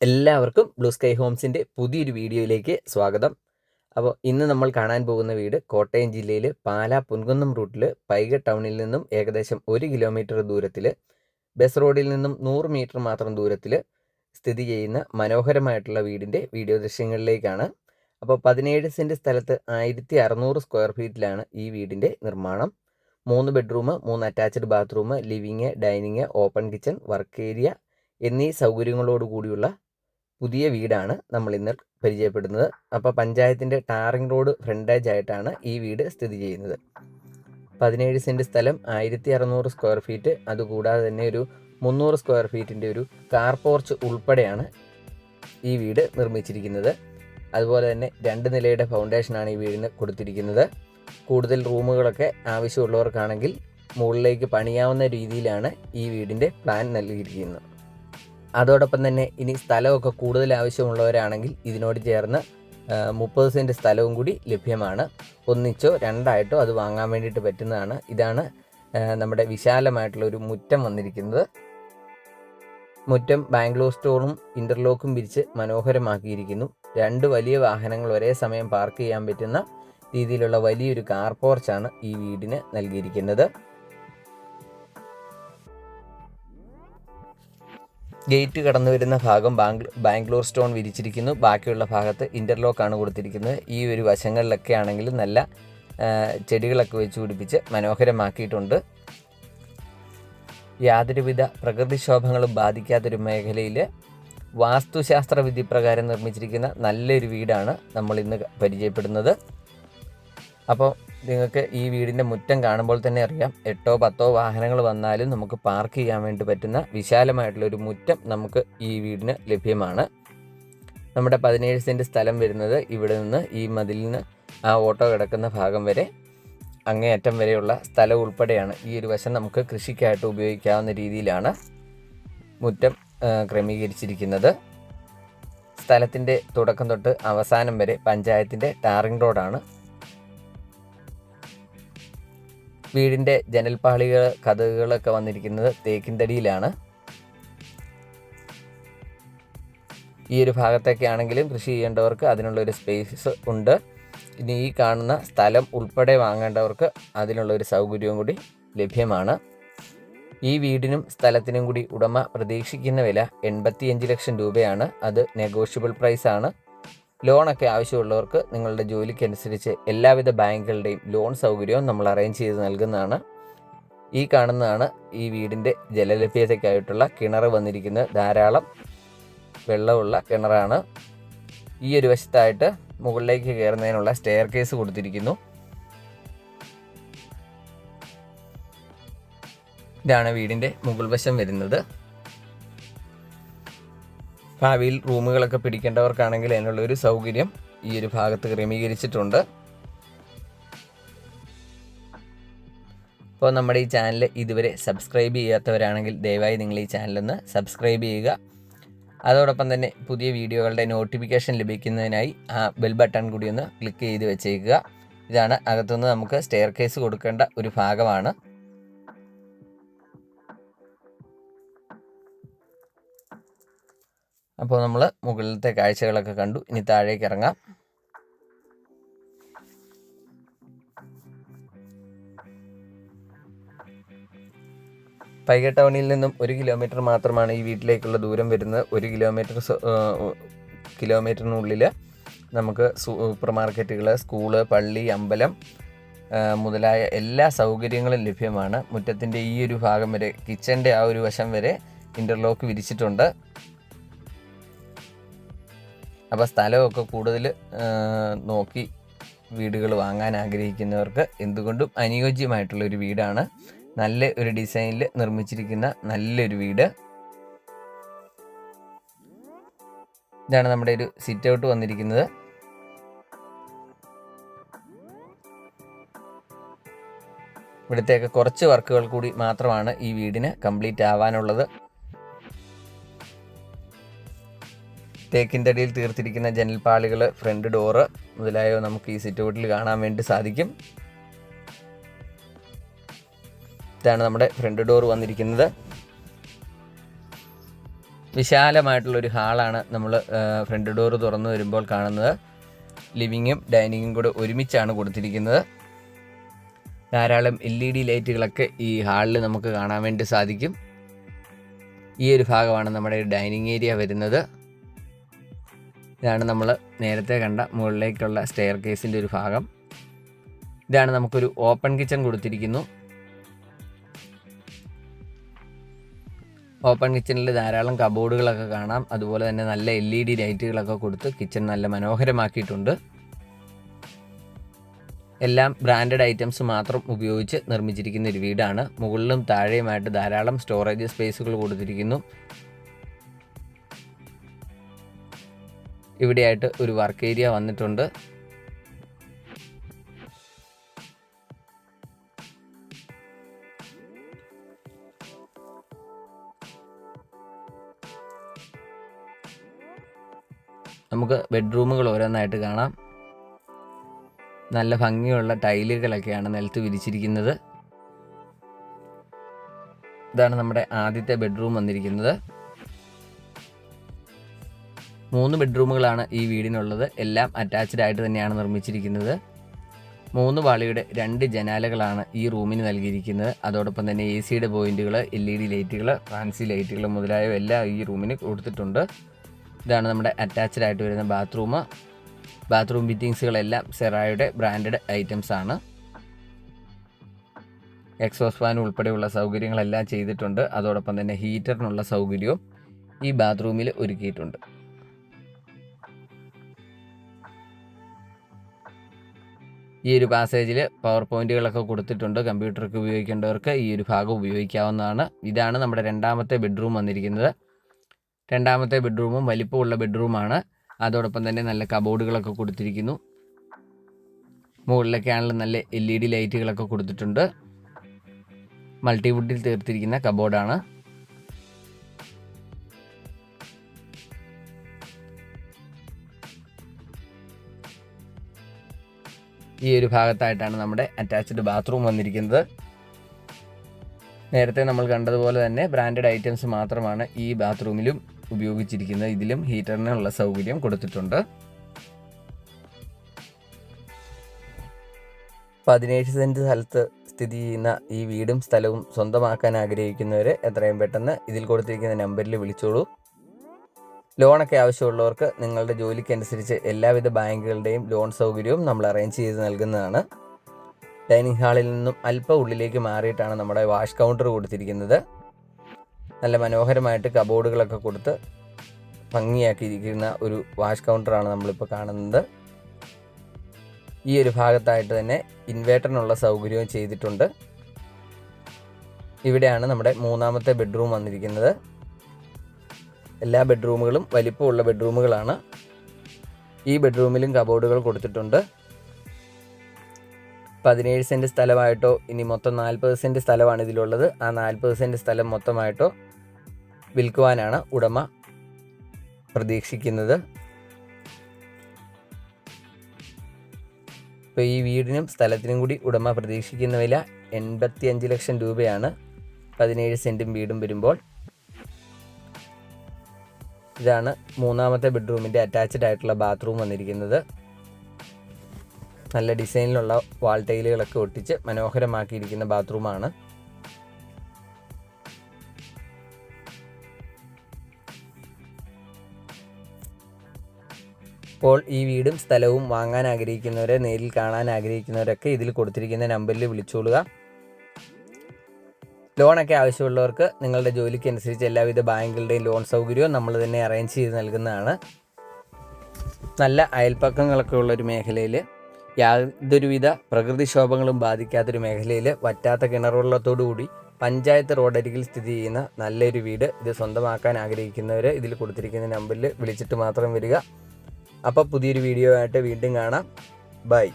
എല്ലാവർക്കും blue sky ഹോംസിന്റെ പുതിയൊരു വീഡിയോയിലേക്ക് സ്വാഗതം. അപ്പോൾ ഇന്ന് നമ്മൾ കാണാൻ പോകുന്ന വീട് കോട്ടയം ജില്ലയിൽ പാലാ പുൻകുന്നം റൂട്ടിൽ പൈക ടൗണിൽ നിന്നും ഏകദേശം ഒരു കിലോമീറ്റർ ദൂരത്തിൽ ബസ് റോഡിൽ നിന്നും നൂറ് മീറ്റർ മാത്രം ദൂരത്തിൽ സ്ഥിതി ചെയ്യുന്ന മനോഹരമായിട്ടുള്ള വീടിന്റെ വീഡിയോ ദൃശ്യങ്ങളിലേക്കാണ്. അപ്പോൾ പതിനേഴ് സെന്റ് സ്ഥലത്ത് ആയിരത്തി അറുന്നൂറ് സ്ക്വയർ ഫീറ്റിലാണ് ഈ വീടിന്റെ നിർമ്മാണം. മൂന്ന് ബെഡ്റൂം മൂന്ന് attached bathroom living dining open kitchen work area എന്നീ സൗകര്യങ്ങളോട് കൂടിയുള്ള പുതിയ വീടാണ് നമ്മൾ ഇന്ന് പരിചയപ്പെടുന്നത്. അപ്പോൾ പഞ്ചായത്തിന്റെ ടാറിംഗ് റോഡ് ഫ്രണ്ടേജ് ആയിട്ടാണ് ഈ വീട് സ്ഥിതി ചെയ്യുന്നത്. പതിനേഴ് സെന്റ് സ്ഥലം ആയിരത്തി അറുന്നൂറ് സ്ക്വയർ ഫീറ്റ്. അതുകൂടാതെ തന്നെ ഒരു മുന്നൂറ് സ്ക്വയർ ഫീറ്റിന്റെ ഒരു കാർ പോർച്ച് ഉൾപ്പെടെയാണ് ഈ വീട് നിർമ്മിച്ചിരിക്കുന്നത്. അതുപോലെ തന്നെ രണ്ട് നിലയുടെ ഫൗണ്ടേഷനാണ് ഈ വീടിന് കൊടുത്തിരിക്കുന്നത്. കൂടുതൽ റൂമുകളൊക്കെ ആവശ്യമുള്ളവർക്കാണെങ്കിൽ മുകളിലേക്ക് പണിയാവുന്ന രീതിയിലാണ് ഈ വീടിന്റെ പ്ലാൻ നൽകിയിരിക്കുന്നത്. അതോടൊപ്പം തന്നെ ഇനി സ്ഥലമൊക്കെ കൂടുതൽ ആവശ്യമുള്ളവരാണെങ്കിൽ ഇതിനോട് ചേർന്ന് മുപ്പത് സെന്റ് സ്ഥലവും കൂടി ലഭ്യമാണ്. ഒന്നിച്ചോ രണ്ടായിട്ടോ അത് വാങ്ങാൻ വേണ്ടിയിട്ട് പറ്റുന്നതാണ്. ഇതാണ് നമ്മുടെ വിശാലമായിട്ടുള്ള ഒരു മുറ്റം വന്നിരിക്കുന്നത്. മുറ്റം ബാംഗ്ലൂർ സ്റ്റോറും ഇന്റർലോക്കും വിരിച്ച് മനോഹരമാക്കിയിരിക്കുന്നു. രണ്ട് വലിയ വാഹനങ്ങൾ ഒരേ സമയം പാർക്ക് ചെയ്യാൻ പറ്റുന്ന രീതിയിലുള്ള വലിയൊരു കാർ പോർച്ചാണ് ഈ വീടിന് നൽകിയിരിക്കുന്നത്. ഗേറ്റ് കടന്നു വരുന്ന ഭാഗം ബാംഗ് ബാംഗ്ലൂർ സ്റ്റോൺ വിരിച്ചിരിക്കുന്നു. ബാക്കിയുള്ള ഭാഗത്ത് ഇന്റർലോക്ക് ആണ് കൊടുത്തിരിക്കുന്നത്. ഈ ഒരു വശങ്ങളിലൊക്കെ ആണെങ്കിൽ നല്ല ചെടികളൊക്കെ വെച്ച് പിടിപ്പിച്ച് മനോഹരമാക്കിയിട്ടുണ്ട്. യാതൊരുവിധ പ്രകൃതിക്ഷോഭങ്ങളും ബാധിക്കാത്തൊരു മേഖലയിൽ വാസ്തുശാസ്ത്ര വിധി പ്രകാരം നിർമ്മിച്ചിരിക്കുന്ന നല്ലൊരു വീടാണ് നമ്മൾ ഇന്ന് പരിചയപ്പെടുന്നത്. അപ്പോൾ നിങ്ങൾക്ക് ഈ വീടിന്റെ മുറ്റം കാണുമ്പോൾ തന്നെ അറിയാം. എട്ടോ പത്തോ വാഹനങ്ങൾ വന്നാലും നമുക്ക് പാർക്ക് ചെയ്യാൻ വേണ്ടി പറ്റുന്ന വിശാലമായിട്ടുള്ളൊരു മുറ്റം നമുക്ക് ഈ വീടിന് ലഭ്യമാണ്. നമ്മുടെ പതിനേഴ് സെന്റ് സ്ഥലം വരുന്നത് ഇവിടെ നിന്ന് ഈ മതിലിന് ആ ഓട്ടോ കിടക്കുന്ന ഭാഗം വരെ അങ്ങേയറ്റം വരെയുള്ള സ്ഥലം ഉൾപ്പെടെയാണ്. ഈ ഒരു വശം നമുക്ക് കൃഷിക്കായിട്ട് ഉപയോഗിക്കാവുന്ന രീതിയിലാണ് മുറ്റം ക്രമീകരിച്ചിരിക്കുന്നത്. സ്ഥലത്തിന്റെ തുടക്കം തൊട്ട് അവസാനം വരെ പഞ്ചായത്തിന്റെ ടാറിംഗ് റോഡാണ്. വീടിന്റെ ജനൽപ്പാളികൾ കഥകളൊക്കെ വന്നിരിക്കുന്നത് തേക്കിൻതടിയിലാണ്. ഈ ഒരു ഭാഗത്തൊക്കെ ആണെങ്കിലും കൃഷി ചെയ്യേണ്ടവർക്ക് അതിനുള്ള ഒരു സ്പേസ് ഉണ്ട്. ഇനി ഈ കാണുന്ന സ്ഥലം ഉൾപ്പെടെ വാങ്ങേണ്ടവർക്ക് അതിനുള്ള ഒരു സൗകര്യവും കൂടി ലഭ്യമാണ്. ഈ വീടിനും സ്ഥലത്തിനും കൂടി ഉടമ പ്രതീക്ഷിക്കുന്ന വില എൺപത്തിയഞ്ച് ലക്ഷം രൂപയാണ്. അത് നെഗോഷ്യബിൾ പ്രൈസാണ് ലോണൊക്കെ ആവശ്യമുള്ളവർക്ക് നിങ്ങളുടെ ജോലിക്കനുസരിച്ച് എല്ലാവിധ ബാങ്കുകളുടെയും ലോൺ സൗകര്യവും നമ്മൾ അറേഞ്ച് ചെയ്ത് നൽകുന്നതാണ്. ഈ കാണുന്നതാണ് ഈ വീടിന്റെ ജലലഭ്യതയ്ക്കായിട്ടുള്ള കിണർ വന്നിരിക്കുന്നത് ധാരാളം വെള്ളമുള്ള കിണറാണ്. ഈ ഒരു വശത്തായിട്ട് മുകളിലേക്ക് കയറുന്നതിനുള്ള സ്റ്റെയർ കേസ് കൊടുത്തിരിക്കുന്നു. ഇതാണ് വീടിന്റെ മുകൾ വശം വരുന്നത്. ഭാവിയിൽ റൂമുകളൊക്കെ പിടിക്കേണ്ടവർക്കാണെങ്കിൽ അതിനുള്ള ഒരു സൗകര്യം ഈ ഒരു ഭാഗത്ത് ക്രമീകരിച്ചിട്ടുണ്ട്. അപ്പോൾ നമ്മുടെ ഈ ചാനൽ ഇതുവരെ സബ്സ്ക്രൈബ് ചെയ്യാത്തവരാണെങ്കിൽ ദയവായി നിങ്ങൾ ഈ ചാനലൊന്ന് സബ്സ്ക്രൈബ് ചെയ്യുക. അതോടൊപ്പം തന്നെ പുതിയ വീഡിയോകളുടെ നോട്ടിഫിക്കേഷൻ ലഭിക്കുന്നതിനായി ആ ബെൽ ബട്ടൺ കൂടി ഒന്ന് ക്ലിക്ക് ചെയ്ത് വെച്ചേക്കുക. ഇതാണ് അകത്തുനിന്ന് നമുക്ക് സ്റ്റെയർ കേസ് കൊടുക്കേണ്ട ഒരു ഭാഗമാണ്. അപ്പോൾ നമ്മൾ മുകളിലത്തെ കാഴ്ചകളൊക്കെ കണ്ടു. ഇനി താഴേക്ക് ഇറങ്ങാം. പൈക ടൗണിൽ നിന്നും ഒരു കിലോമീറ്റർ മാത്രമാണ് ഈ വീട്ടിലേക്കുള്ള ദൂരം വരുന്നത്. ഒരു കിലോമീറ്റർ കിലോമീറ്ററിനുള്ളിൽ നമുക്ക് സൂപ്പർ മാർക്കറ്റുകൾ സ്കൂൾ പള്ളി അമ്പലം മുതലായ എല്ലാ സൗകര്യങ്ങളും ലഭ്യമാണ്. മുറ്റത്തിന്റെ ഈ ഒരു ഭാഗം വരെ കിച്ചന്റെ ആ ഒരു വശം വരെ ഇന്റർലോക്ക് വിരിച്ചിട്ടുണ്ട്. അപ്പോൾ സ്ഥലമൊക്കെ കൂടുതൽ നോക്കി വീടുകൾ വാങ്ങാൻ ആഗ്രഹിക്കുന്നവർക്ക് എന്തുകൊണ്ടും അനുയോജ്യമായിട്ടുള്ള ഒരു വീടാണ്. നല്ല ഒരു ഡിസൈനിൽ നിർമ്മിച്ചിരിക്കുന്ന നല്ലൊരു വീട്. ഇതാണ് നമ്മുടെ ഒരു സിറ്റ് ഔട്ട് വന്നിരിക്കുന്നത്. ഇവിടുത്തെയൊക്കെ കുറച്ച് വർക്കുകൾ കൂടി മാത്രമാണ് ഈ വീടിന് കംപ്ലീറ്റ് ആവാനുള്ളത്. തേക്കിൻതടിയിൽ തീർത്തിരിക്കുന്ന ജനൽപ്പാളികൾ ഫ്രണ്ട് ഡോറ് മുതലായവ നമുക്ക് ഈ സിറ്റ് ഔട്ടിൽ കാണാൻ വേണ്ടി സാധിക്കും. ഇതാണ് നമ്മുടെ ഫ്രണ്ട് ഡോർ വന്നിരിക്കുന്നത്. വിശാലമായിട്ടുള്ളൊരു ഹാളാണ് നമ്മൾ ഫ്രണ്ട് ഡോർ തുറന്നു വരുമ്പോൾ കാണുന്നത്. ലിവിങ്ങും ഡൈനിങ്ങും കൂടെ ഒരുമിച്ചാണ് കൊടുത്തിരിക്കുന്നത്. ധാരാളം എൽ ഇ ഡി ലൈറ്റുകളൊക്കെ ഈ ഹാളിൽ നമുക്ക് കാണാൻ വേണ്ടി സാധിക്കും. ഈ ഒരു ഭാഗമാണ് നമ്മുടെ ഡൈനിങ് ഏരിയ വരുന്നത്. ഇതാണ് നമ്മൾ നേരത്തെ കണ്ട മുകളിലേക്കുള്ള സ്റ്റെയർ കേസിന്റെ ഒരു ഭാഗം. ഇതാണ് നമുക്കൊരു ഓപ്പൺ കിച്ചൺ കൊടുത്തിരിക്കുന്നു. ഓപ്പൺ കിച്ചണിൽ ധാരാളം കബോർഡുകളൊക്കെ കാണാം. അതുപോലെ തന്നെ നല്ല എൽ ഇ ഡി ലൈറ്റുകളൊക്കെ കൊടുത്ത് കിച്ചൺ നല്ല മനോഹരമാക്കിയിട്ടുണ്ട്. എല്ലാം ബ്രാൻഡഡ് ഐറ്റംസ് മാത്രം ഉപയോഗിച്ച് നിർമ്മിച്ചിരിക്കുന്ന ഒരു വീടാണ്. മുകളിലും താഴെയുമായിട്ട് ധാരാളം സ്റ്റോറേജ് സ്പേസുകൾ കൊടുത്തിരിക്കുന്നു. ഇവിടെയായിട്ട് ഒരു വർക്ക് ഏരിയ വന്നിട്ടുണ്ട്. നമുക്ക് ബെഡ്റൂമുകൾ ഓരോന്നായിട്ട് കാണാം. നല്ല ഭംഗിയുള്ള ടൈലുകളൊക്കെയാണ് നിലത്ത് വിരിച്ചിരിക്കുന്നത്. ഇതാണ് നമ്മുടെ ആദ്യത്തെ ബെഡ്റൂം വന്നിരിക്കുന്നത്. മൂന്ന് ബെഡ്റൂമുകളാണ് ഈ വീടിനുള്ളത്. എല്ലാം അറ്റാച്ച്ഡ് ആയിട്ട് തന്നെയാണ് നിർമ്മിച്ചിരിക്കുന്നത്. മൂന്ന് പാളിയുടെ രണ്ട് ജനാലകളാണ് ഈ റൂമിന് നൽകിയിരിക്കുന്നത്. അതോടൊപ്പം തന്നെ എ സിയുടെ പോയിന്റുകൾ എൽ ഇ ഡി ലൈറ്റുകൾ ഫാൻസി ലൈറ്റുകൾ മുതലായവ എല്ലാം ഈ റൂമിന് കൊടുത്തിട്ടുണ്ട്. ഇതാണ് നമ്മുടെ അറ്റാച്ച്ഡ് ആയിട്ട് വരുന്ന ബാത്റൂം ബാത്റൂം ഫിറ്റിങ്സുകളെല്ലാം സെറായുടെ ബ്രാൻഡഡ് ഐറ്റംസ് ആണ്. എക്സോസ് ഫാൻ ഉൾപ്പെടെയുള്ള സൗകര്യങ്ങളെല്ലാം ചെയ്തിട്ടുണ്ട്. അതോടൊപ്പം തന്നെ ഹീറ്ററിനുള്ള സൗകര്യവും ഈ ബാത്റൂമിൽ ഒരുക്കിയിട്ടുണ്ട്. ഈ ഒരു പാസേജിൽ പവർ പോയിന്റുകളൊക്കെ കൊടുത്തിട്ടുണ്ട്. കമ്പ്യൂട്ടർക്ക് ഉപയോഗിക്കേണ്ടവർക്ക് ഈ ഒരു ഭാഗം ഉപയോഗിക്കാവുന്നതാണ്. ഇതാണ് നമ്മുടെ രണ്ടാമത്തെ ബെഡ്റൂം വന്നിരിക്കുന്നത്. രണ്ടാമത്തെ ബെഡ്റൂമും വലിപ്പമുള്ള ബെഡ്റൂമാണ് അതോടൊപ്പം തന്നെ നല്ല കബോർഡുകളൊക്കെ കൊടുത്തിരിക്കുന്നു. മുകളിലൊക്കെ ആണെങ്കിലും നല്ല എൽ ഇ ഡി ലൈറ്റുകളൊക്കെ കൊടുത്തിട്ടുണ്ട്. മൾട്ടിവുഡിൽ തീർത്തിരിക്കുന്ന കബോർഡാണ് ഈ ഒരു ഭാഗത്തായിട്ടാണ് നമ്മുടെ അറ്റാച്ച്ഡ് ബാത്റൂം വന്നിരിക്കുന്നത്. നേരത്തെ നമ്മൾ കണ്ടതുപോലെ തന്നെ ബ്രാൻഡഡ് ഐറ്റംസ് മാത്രമാണ് ഈ ബാത്റൂമിലും ഉപയോഗിച്ചിരിക്കുന്നത്. ഇതിലും ഹീറ്ററിനുള്ള സൗകര്യം കൊടുത്തിട്ടുണ്ട്. പതിനേഴ് സെന്റ് സ്ഥലത്ത് സ്ഥിതി ചെയ്യുന്ന ഈ വീടും സ്ഥലവും സ്വന്തമാക്കാൻ ആഗ്രഹിക്കുന്നവർ എത്രയും പെട്ടെന്ന് ഇതിൽ കൊടുത്തിരിക്കുന്ന നമ്പറിൽ വിളിച്ചോളൂ. ലോണൊക്കെ ആവശ്യമുള്ളവർക്ക് നിങ്ങളുടെ ജോലിക്കനുസരിച്ച് എല്ലാവിധ ബാങ്കുകളുടെയും ലോൺ സൗകര്യവും നമ്മൾ അറേഞ്ച് ചെയ്ത് നൽകുന്നതാണ്. ഡൈനിങ് ഹാളിൽ നിന്നും അല്പം ഉള്ളിലേക്ക് മാറിയിട്ടാണ് നമ്മുടെ വാഷ് കൗണ്ടർ കൊടുത്തിരിക്കുന്നത്. നല്ല മനോഹരമായിട്ട് കബോർഡുകളൊക്കെ കൊടുത്ത് ഭംഗിയാക്കിയിരിക്കുന്ന ഒരു വാഷ് കൗണ്ടറാണ് നമ്മളിപ്പോൾ കാണുന്നത്. ഈ ഒരു ഭാഗത്തായിട്ട് തന്നെ ഇൻവേർട്ടറിനുള്ള സൗകര്യവും ചെയ്തിട്ടുണ്ട്. ഇവിടെയാണ് നമ്മുടെ മൂന്നാമത്തെ ബെഡ്റൂം വന്നിരിക്കുന്നത്. എല്ലാ ബെഡ്റൂമുകളും വലിപ്പമുള്ള ബെഡ്റൂമുകളാണ്. ഈ ബെഡ്റൂമിലും കബോർഡുകൾ കൊടുത്തിട്ടുണ്ട്. പതിനേഴ് സെന്റ് സ്ഥലമായിട്ടോ ഇനി മൊത്തം നാൽപ്പത് സെന്റ് സ്ഥലമാണ് ഇതിലുള്ളത്. ആ നാൽപ്പത് സെന്റ് സ്ഥലം മൊത്തമായിട്ടോ വിൽക്കുവാനാണ് ഉടമ പ്രതീക്ഷിക്കുന്നത്. ഇപ്പോൾ ഈ വീടിനും സ്ഥലത്തിനും കൂടി ഉടമ പ്രതീക്ഷിക്കുന്ന വില എൺപത്തി അഞ്ച് ലക്ഷം രൂപയാണ്. പതിനേഴ് സെന്റും വീടും വരുമ്പോൾ ഇതാണ് മൂന്നാമത്തെ ബെഡ്റൂമിന്റെ അറ്റാച്ച്ഡ് ആയിട്ടുള്ള ബാത്റൂം വന്നിരിക്കുന്നത്. നല്ല ഡിസൈനിലുള്ള വാൾ ടൈലുകളൊക്കെ ഒട്ടിച്ച് മനോഹരമാക്കിയിരിക്കുന്ന ബാത്റൂമാണ് ഇപ്പോൾ ഈ വീടും സ്ഥലവും വാങ്ങാൻ ആഗ്രഹിക്കുന്നവരെ നേരിൽ കാണാൻ ആഗ്രഹിക്കുന്നവരൊക്കെ ഇതിൽ കൊടുത്തിരിക്കുന്ന നമ്പറിൽ വിളിച്ചോളുക. ലോണൊക്കെ ആവശ്യമുള്ളവർക്ക് നിങ്ങളുടെ ജോലിക്ക് അനുസരിച്ച് എല്ലാവിധ ബാങ്കുകളുടെയും ലോൺ സൗകര്യവും നമ്മൾ തന്നെ അറേഞ്ച് ചെയ്ത് നൽകുന്നതാണ്. നല്ല അയൽപ്പക്കങ്ങളൊക്കെ ഉള്ളൊരു മേഖലയിൽ യാതൊരുവിധ പ്രകൃതിക്ഷോഭങ്ങളും ബാധിക്കാത്തൊരു മേഖലയിൽ വറ്റാത്ത കിണറുള്ളത്തോടുകൂടി പഞ്ചായത്ത് റോഡരികിൽ സ്ഥിതി ചെയ്യുന്ന നല്ലൊരു വീട് ഇത് സ്വന്തമാക്കാൻ ആഗ്രഹിക്കുന്നവർ ഇതിൽ കൊടുത്തിരിക്കുന്ന നമ്പറിൽ വിളിച്ചിട്ട് മാത്രം വരിക. അപ്പോൾ പുതിയൊരു വീഡിയോ ആയിട്ട് വീണ്ടും കാണാം. ബൈ.